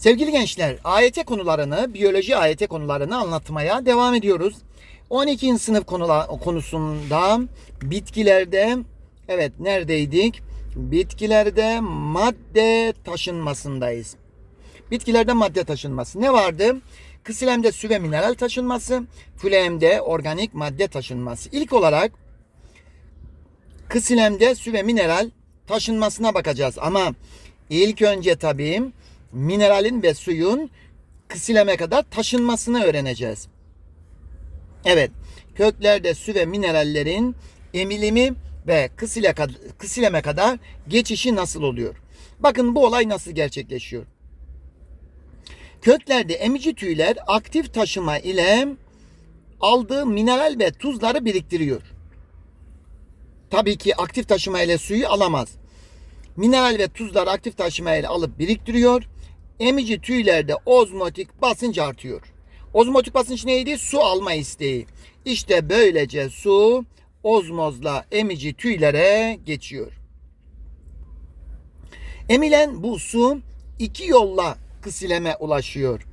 Sevgili gençler, AYT konularını, biyoloji AYT konularını anlatmaya devam ediyoruz. 12. sınıf konula, konusunda bitkilerde, evet neredeydik? Bitkilerde madde taşınmasındayız. Bitkilerde madde taşınması. Ne vardı? Kısilemde su ve mineral taşınması, füleemde organik madde taşınması. İlk olarak kısilemde su ve mineral taşınmasına bakacağız. Ama ilk önce tabii mineralin ve suyun kısileme kadar taşınmasını öğreneceğiz. Evet, köklerde su ve minerallerin emilimi ve kısile, kısileme kadar geçişi nasıl oluyor? Bakın bu olay nasıl gerçekleşiyor? Köklerde emici tüyler aktif taşıma ile aldığı mineral ve tuzları biriktiriyor. Tabii ki aktif taşıma ile suyu alamaz. Mineral ve tuzları aktif taşıma ile alıp biriktiriyor. Emici tüylerde ozmotik basınç artıyor. Ozmotik basınç neydi? Su alma isteği. İşte böylece su ozmozla emici tüylere geçiyor. Emilen bu su iki yolla kısileme ulaşıyor.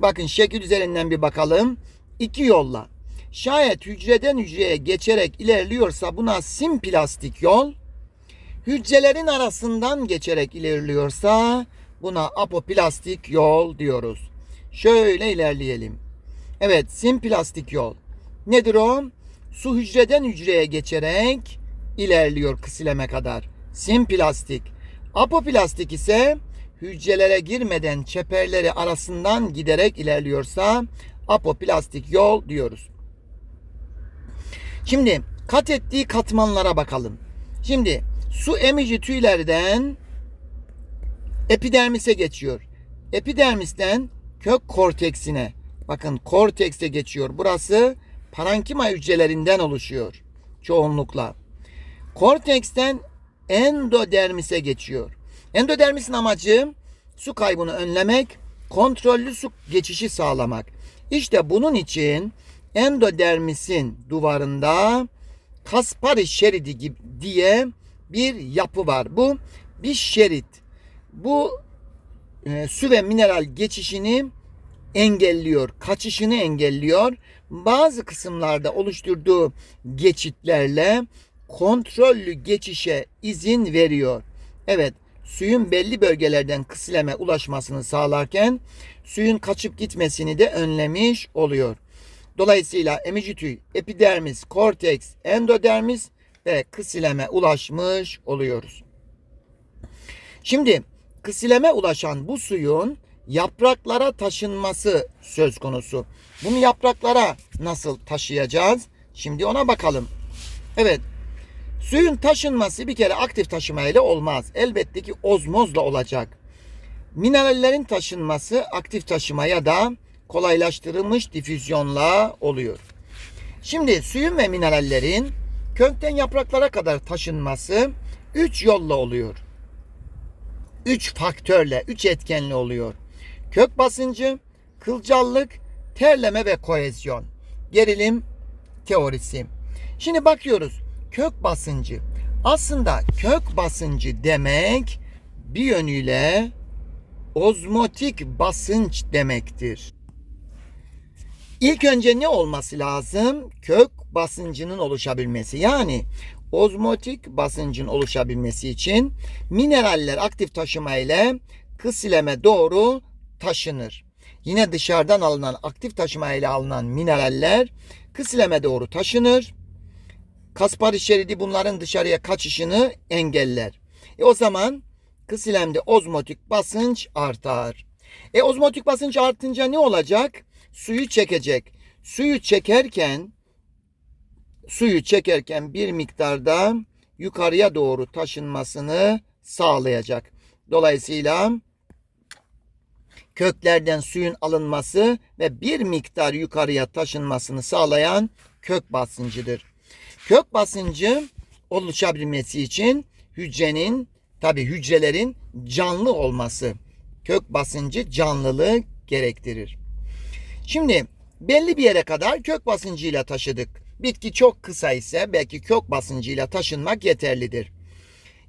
Bakın şekil üzerinden bir bakalım. İki yolla. Şayet hücreden hücreye geçerek ilerliyorsa buna simplastik yol, hücrelerin arasından geçerek ilerliyorsa buna apoplastik yol diyoruz. Şöyle ilerleyelim. Evet, simplastik yol. Nedir o? Su hücreden hücreye geçerek ilerliyor kısileme kadar. Simplastik. Apoplastik ise hücrelere girmeden çeperleri arasından giderek ilerliyorsa apoplastik yol diyoruz. Şimdi kat ettiği katmanlara bakalım. Şimdi su emici tüylerden epidermise geçiyor. Epidermisten kök korteksine. Bakın kortekse geçiyor. Burası parankima hücrelerinden oluşuyor çoğunlukla. Korteksten endodermise geçiyor. Endodermisin amacı su kaybını önlemek, kontrollü su geçişi sağlamak. İşte bunun için endodermisin duvarında Kaspari şeridi gibi diye bir yapı var. Bu bir şerit. Bu e, su ve mineral geçişini engelliyor, kaçışını engelliyor. Bazı kısımlarda oluşturduğu geçitlerle kontrollü geçişe izin veriyor. Evet, suyun belli bölgelerden kısileme ulaşmasını sağlarken suyun kaçıp gitmesini de önlemiş oluyor. Dolayısıyla emici tüy, epidermis, korteks, endodermis ve kısileme ulaşmış oluyoruz. Şimdi kısileme ulaşan bu suyun yapraklara taşınması söz konusu. Bunu yapraklara nasıl taşıyacağız? Şimdi ona bakalım. Evet. Suyun taşınması bir kere aktif taşımayla olmaz. Elbette ki ozmozla olacak. Minerallerin taşınması aktif taşımaya da kolaylaştırılmış difüzyonla oluyor. Şimdi suyun ve minerallerin kökten yapraklara kadar taşınması 3 yolla oluyor. 3 faktörle, 3 etkenle oluyor. Kök basıncı, kılcallık, terleme ve kohezyon. Gerilim teorisi. Şimdi bakıyoruz. Kök basıncı. Aslında kök basıncı demek bir yönüyle ozmotik basınç demektir. İlk önce ne olması lazım? Kök basıncının oluşabilmesi. Yani ozmotik basıncın oluşabilmesi için mineraller aktif taşıma ile kısileme doğru taşınır. Yine dışarıdan alınan aktif taşıma ile alınan mineraller kısileme doğru taşınır. Kaspari şeridi bunların dışarıya kaçışını engeller. E o zaman kısilemde ozmotik basınç artar. E ozmotik basınç artınca ne olacak? Suyu çekecek. Suyu çekerken suyu çekerken bir miktarda yukarıya doğru taşınmasını sağlayacak. Dolayısıyla köklerden suyun alınması ve bir miktar yukarıya taşınmasını sağlayan kök basıncıdır. Kök basıncı oluşabilmesi için hücrenin tabi hücrelerin canlı olması kök basıncı canlılığı gerektirir. Şimdi belli bir yere kadar kök basıncıyla taşıdık. Bitki çok kısa ise belki kök basıncıyla taşınmak yeterlidir.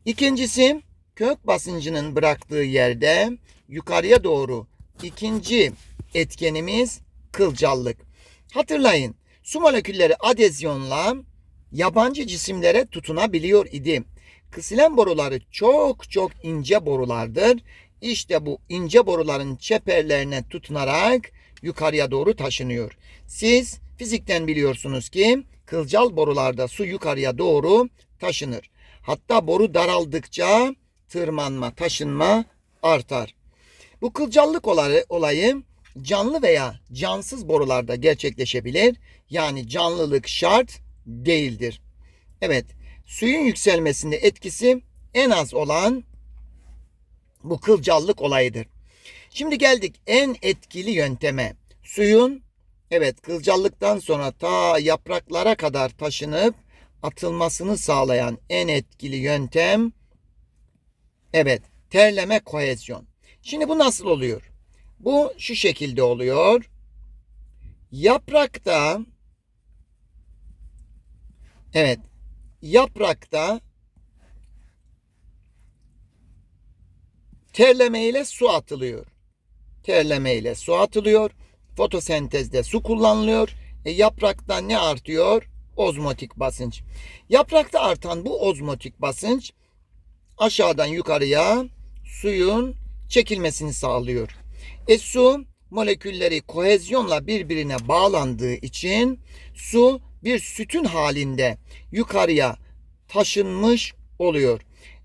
İkincisi kök basıncının bıraktığı yerde yukarıya doğru ikinci etkenimiz kılcallık. Hatırlayın su molekülleri adezyonla yabancı cisimlere tutunabiliyor idi. Kısilen boruları çok çok ince borulardır. İşte bu ince boruların çeperlerine tutunarak yukarıya doğru taşınıyor. Siz fizikten biliyorsunuz ki kılcal borularda su yukarıya doğru taşınır. Hatta boru daraldıkça tırmanma, taşınma artar. Bu kılcallık olayı, canlı veya cansız borularda gerçekleşebilir. Yani canlılık şart değildir. Evet, suyun yükselmesinde etkisi en az olan bu kılcallık olayıdır. Şimdi geldik en etkili yönteme. Suyun evet kılcallıktan sonra ta yapraklara kadar taşınıp atılmasını sağlayan en etkili yöntem evet terleme kohezyon. Şimdi bu nasıl oluyor? Bu şu şekilde oluyor. Yaprakta evet yaprakta terleme ile su atılıyor. Terleme ile su atılıyor. Fotosentezde su kullanılıyor. E, yaprakta ne artıyor? Ozmotik basınç. Yaprakta artan bu ozmotik basınç aşağıdan yukarıya suyun çekilmesini sağlıyor. E su molekülleri kohezyonla birbirine bağlandığı için su bir sütun halinde yukarıya taşınmış oluyor.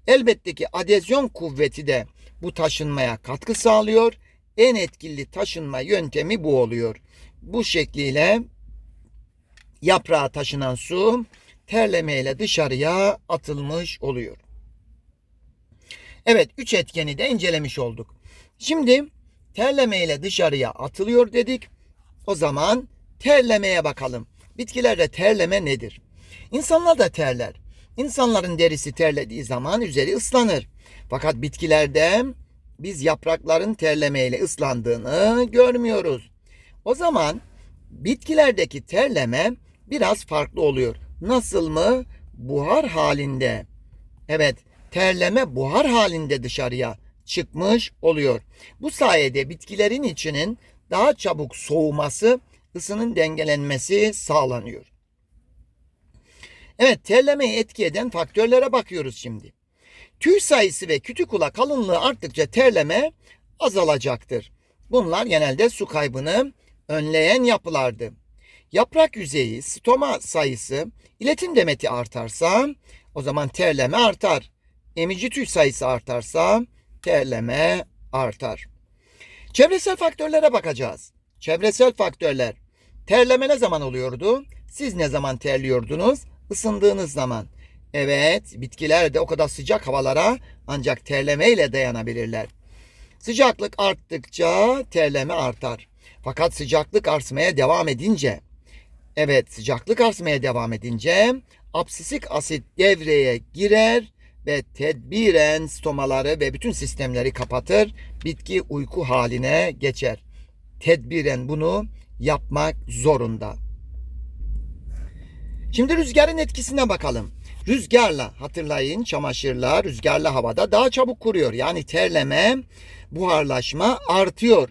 Elbette ki adezyon kuvveti de bu taşınmaya katkı sağlıyor. En etkili taşınma yöntemi bu oluyor. Bu şekliyle yaprağa taşınan su terlemeyle dışarıya atılmış oluyor. Evet, üç etkeni de incelemiş olduk. Şimdi terlemeyle dışarıya atılıyor dedik. O zaman terlemeye bakalım. Bitkilerde terleme nedir? İnsanlar da terler. İnsanların derisi terlediği zaman üzeri ıslanır. Fakat bitkilerde biz yaprakların terlemeyle ıslandığını görmüyoruz. O zaman bitkilerdeki terleme biraz farklı oluyor. Nasıl mı? Buhar halinde. Evet, terleme buhar halinde dışarıya çıkmış oluyor. Bu sayede bitkilerin içinin daha çabuk soğuması, ısının dengelenmesi sağlanıyor. Evet, terlemeyi etki eden faktörlere bakıyoruz şimdi. Tüy sayısı ve kütükula kalınlığı arttıkça terleme azalacaktır. Bunlar genelde su kaybını önleyen yapılardı. Yaprak yüzeyi, stoma sayısı, iletim demeti artarsa o zaman terleme artar. Emici tüy sayısı artarsa terleme artar. Çevresel faktörlere bakacağız. Çevresel faktörler. Terleme ne zaman oluyordu? Siz ne zaman terliyordunuz? Isındığınız zaman. Evet, bitkiler de o kadar sıcak havalara ancak terlemeyle dayanabilirler. Sıcaklık arttıkça terleme artar. Fakat sıcaklık artmaya devam edince, evet sıcaklık artmaya devam edince absisik asit devreye girer ve tedbiren stomaları ve bütün sistemleri kapatır. Bitki uyku haline geçer. Tedbiren bunu yapmak zorunda. Şimdi rüzgarın etkisine bakalım. Rüzgarla hatırlayın çamaşırlar rüzgarlı havada daha çabuk kuruyor. Yani terleme, buharlaşma artıyor.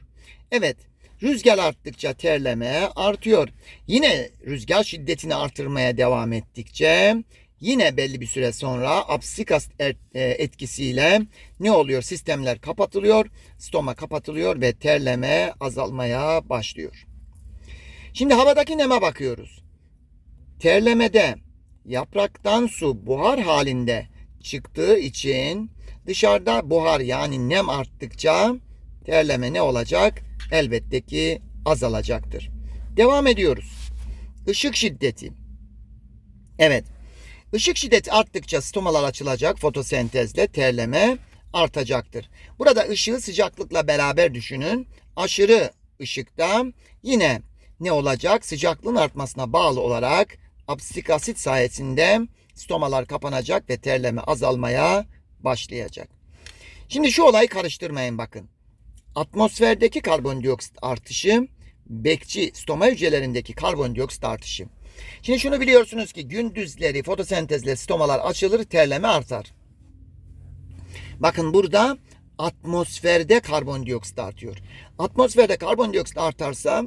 Evet rüzgar arttıkça terleme artıyor. Yine rüzgar şiddetini artırmaya devam ettikçe yine belli bir süre sonra absikas etkisiyle ne oluyor? Sistemler kapatılıyor, stoma kapatılıyor ve terleme azalmaya başlıyor. Şimdi havadaki neme bakıyoruz. Terlemede yapraktan su buhar halinde çıktığı için dışarıda buhar yani nem arttıkça terleme ne olacak? Elbette ki azalacaktır. Devam ediyoruz. Işık şiddeti. Evet. Işık şiddeti arttıkça stomalar açılacak. Fotosentezle terleme artacaktır. Burada ışığı sıcaklıkla beraber düşünün. Aşırı ışıkta yine ne olacak? Sıcaklığın artmasına bağlı olarak absisik asit sayesinde stomalar kapanacak ve terleme azalmaya başlayacak. Şimdi şu olayı karıştırmayın bakın. Atmosferdeki karbondioksit artışı bekçi stoma hücrelerindeki karbondioksit artışı. Şimdi şunu biliyorsunuz ki gündüzleri fotosentezle stomalar açılır, terleme artar. Bakın burada atmosferde karbondioksit artıyor. Atmosferde karbondioksit artarsa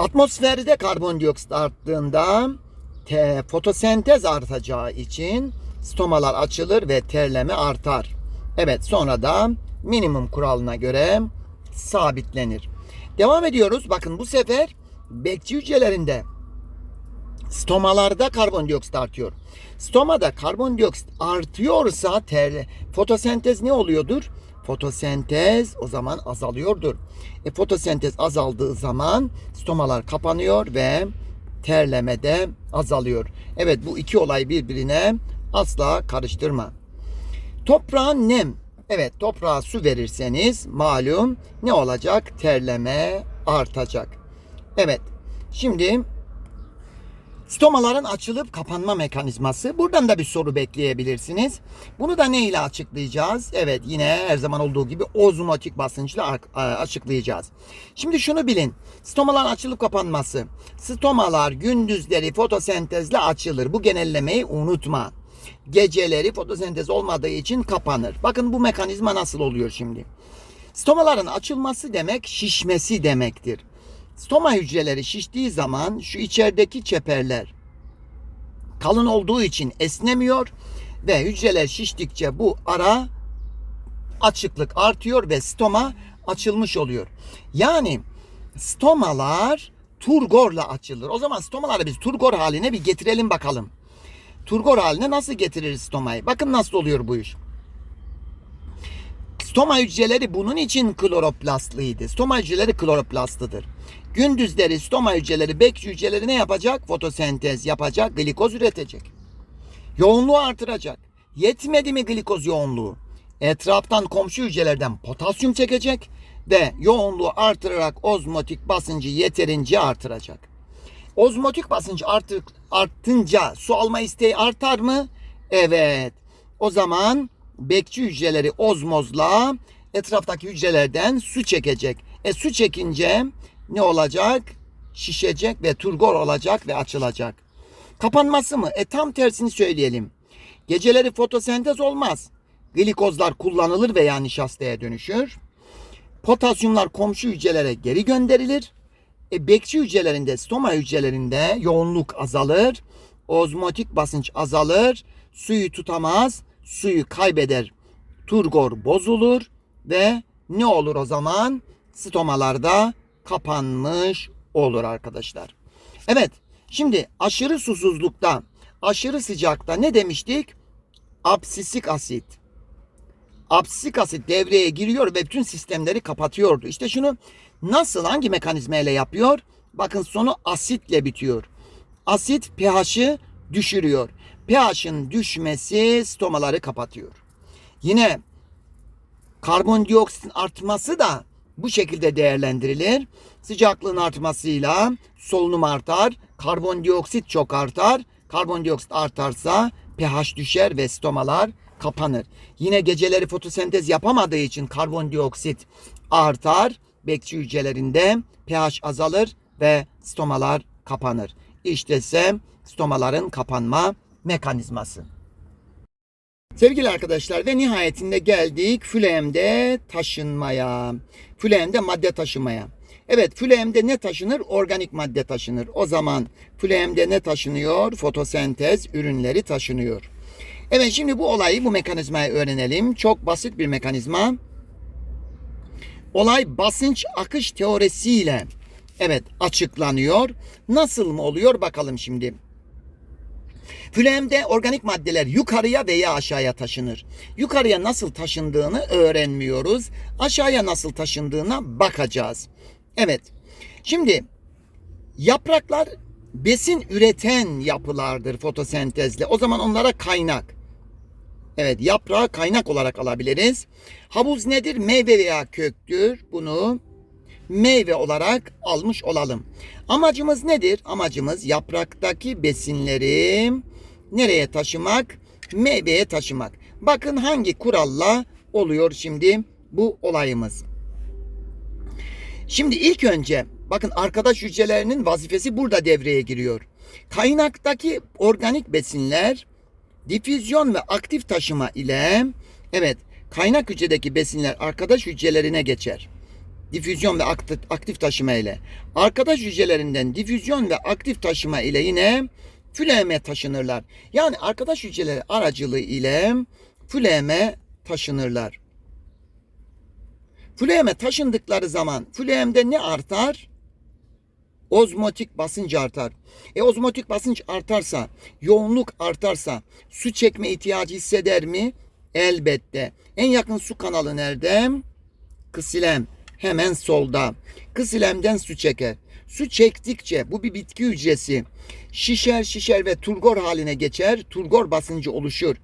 atmosferde karbondioksit arttığında te, fotosentez artacağı için stomalar açılır ve terleme artar. Evet sonra da minimum kuralına göre sabitlenir. Devam ediyoruz. Bakın bu sefer bekçi hücrelerinde stomalarda karbondioksit artıyor. Stomada karbondioksit artıyorsa ter, fotosentez ne oluyordur? Fotosentez o zaman azalıyordur. E, fotosentez azaldığı zaman stomalar kapanıyor ve terleme de azalıyor. Evet bu iki olay birbirine asla karıştırma. Toprağın nem. Evet toprağa su verirseniz malum ne olacak? Terleme artacak. Evet şimdi stomaların açılıp kapanma mekanizması. Buradan da bir soru bekleyebilirsiniz. Bunu da ne ile açıklayacağız? Evet yine her zaman olduğu gibi ozmotik basınçla açıklayacağız. Şimdi şunu bilin. Stomaların açılıp kapanması. Stomalar gündüzleri fotosentezle açılır. Bu genellemeyi unutma geceleri fotosentez olmadığı için kapanır. Bakın bu mekanizma nasıl oluyor şimdi. Stomaların açılması demek şişmesi demektir. Stoma hücreleri şiştiği zaman şu içerideki çeperler kalın olduğu için esnemiyor ve hücreler şiştikçe bu ara açıklık artıyor ve stoma açılmış oluyor. Yani stomalar turgorla açılır. O zaman stomaları biz turgor haline bir getirelim bakalım turgor haline nasıl getiririz stomayı? Bakın nasıl oluyor bu iş. Stoma hücreleri bunun için kloroplastlıydı. Stoma hücreleri kloroplastıdır. Gündüzleri stoma hücreleri, bek hücreleri ne yapacak? Fotosentez yapacak, glikoz üretecek. Yoğunluğu artıracak. Yetmedi mi glikoz yoğunluğu? Etraftan komşu hücrelerden potasyum çekecek ve yoğunluğu artırarak ozmotik basıncı yeterince artıracak. Ozmotik basınç artık arttınca su alma isteği artar mı? Evet. O zaman bekçi hücreleri ozmozla etraftaki hücrelerden su çekecek. E su çekince ne olacak? Şişecek ve turgor olacak ve açılacak. Kapanması mı? E tam tersini söyleyelim. Geceleri fotosentez olmaz. Glikozlar kullanılır veya nişastaya dönüşür. Potasyumlar komşu hücrelere geri gönderilir. E, bekçi hücrelerinde, stoma hücrelerinde yoğunluk azalır. Ozmotik basınç azalır. Suyu tutamaz. Suyu kaybeder. Turgor bozulur ve ne olur o zaman? Stomalarda kapanmış olur arkadaşlar. Evet. Şimdi aşırı susuzlukta, aşırı sıcakta ne demiştik? Absisik asit. Absisik asit devreye giriyor ve bütün sistemleri kapatıyordu. İşte şunu Nasıl hangi mekanizma ile yapıyor? Bakın sonu asitle bitiyor. Asit pH'ı düşürüyor. pH'ın düşmesi stomaları kapatıyor. Yine karbondioksitin artması da bu şekilde değerlendirilir. Sıcaklığın artmasıyla solunum artar, karbondioksit çok artar. Karbondioksit artarsa pH düşer ve stomalar kapanır. Yine geceleri fotosentez yapamadığı için karbondioksit artar bekçi hücrelerinde pH azalır ve stomalar kapanır. İşte ise stomaların kapanma mekanizması. Sevgili arkadaşlar ve nihayetinde geldik füleemde taşınmaya. Füleemde madde taşımaya. Evet füleemde ne taşınır? Organik madde taşınır. O zaman füleemde ne taşınıyor? Fotosentez ürünleri taşınıyor. Evet şimdi bu olayı bu mekanizmayı öğrenelim. Çok basit bir mekanizma. Olay basınç akış teorisiyle evet açıklanıyor. Nasıl mı oluyor bakalım şimdi. Fülemde organik maddeler yukarıya veya aşağıya taşınır. Yukarıya nasıl taşındığını öğrenmiyoruz. Aşağıya nasıl taşındığına bakacağız. Evet. Şimdi yapraklar besin üreten yapılardır fotosentezle. O zaman onlara kaynak. Evet yaprağı kaynak olarak alabiliriz. Havuz nedir? Meyve veya köktür. Bunu meyve olarak almış olalım. Amacımız nedir? Amacımız yapraktaki besinleri nereye taşımak? Meyveye taşımak. Bakın hangi kuralla oluyor şimdi bu olayımız. Şimdi ilk önce bakın arkadaş hücrelerinin vazifesi burada devreye giriyor. Kaynaktaki organik besinler difüzyon ve aktif taşıma ile evet kaynak hücredeki besinler arkadaş hücrelerine geçer. Difüzyon ve aktif, taşıma ile. Arkadaş hücrelerinden difüzyon ve aktif taşıma ile yine füleme taşınırlar. Yani arkadaş hücreleri aracılığı ile füleme taşınırlar. Füleme taşındıkları zaman fülemde ne artar? Ozmotik basınç artar. E ozmotik basınç artarsa, yoğunluk artarsa su çekme ihtiyacı hisseder mi? Elbette. En yakın su kanalı nerede? Kısilem. Hemen solda. Kısilemden su çeker. Su çektikçe bu bir bitki hücresi şişer şişer ve turgor haline geçer. Turgor basıncı oluşur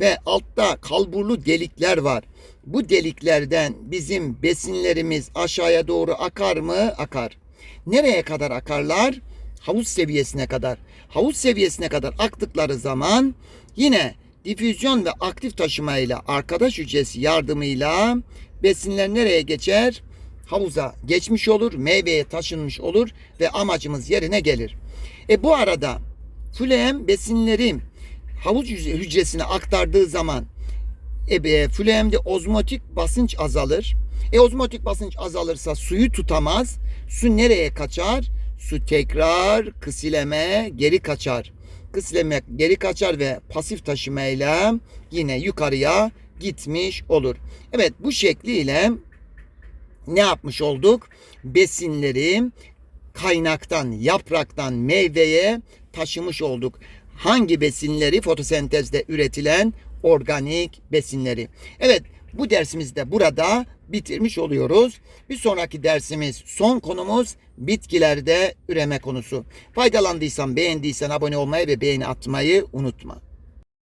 ve altta kalburlu delikler var. Bu deliklerden bizim besinlerimiz aşağıya doğru akar mı? Akar. Nereye kadar akarlar? Havuz seviyesine kadar. Havuz seviyesine kadar aktıkları zaman yine difüzyon ve aktif taşımayla arkadaş hücresi yardımıyla besinler nereye geçer? Havuza geçmiş olur, meyveye taşınmış olur ve amacımız yerine gelir. E bu arada fülem besinleri havuz hücresine aktardığı zaman e, fluemde ozmotik basınç azalır. E ozmotik basınç azalırsa suyu tutamaz. Su nereye kaçar? Su tekrar kısileme geri kaçar. Kısileme geri kaçar ve pasif taşımayla yine yukarıya gitmiş olur. Evet bu şekliyle ne yapmış olduk? Besinleri kaynaktan, yapraktan meyveye taşımış olduk. Hangi besinleri fotosentezde üretilen organik besinleri. Evet bu dersimizde burada bitirmiş oluyoruz. Bir sonraki dersimiz son konumuz bitkilerde üreme konusu. Faydalandıysan beğendiysen abone olmayı ve beğeni atmayı unutma.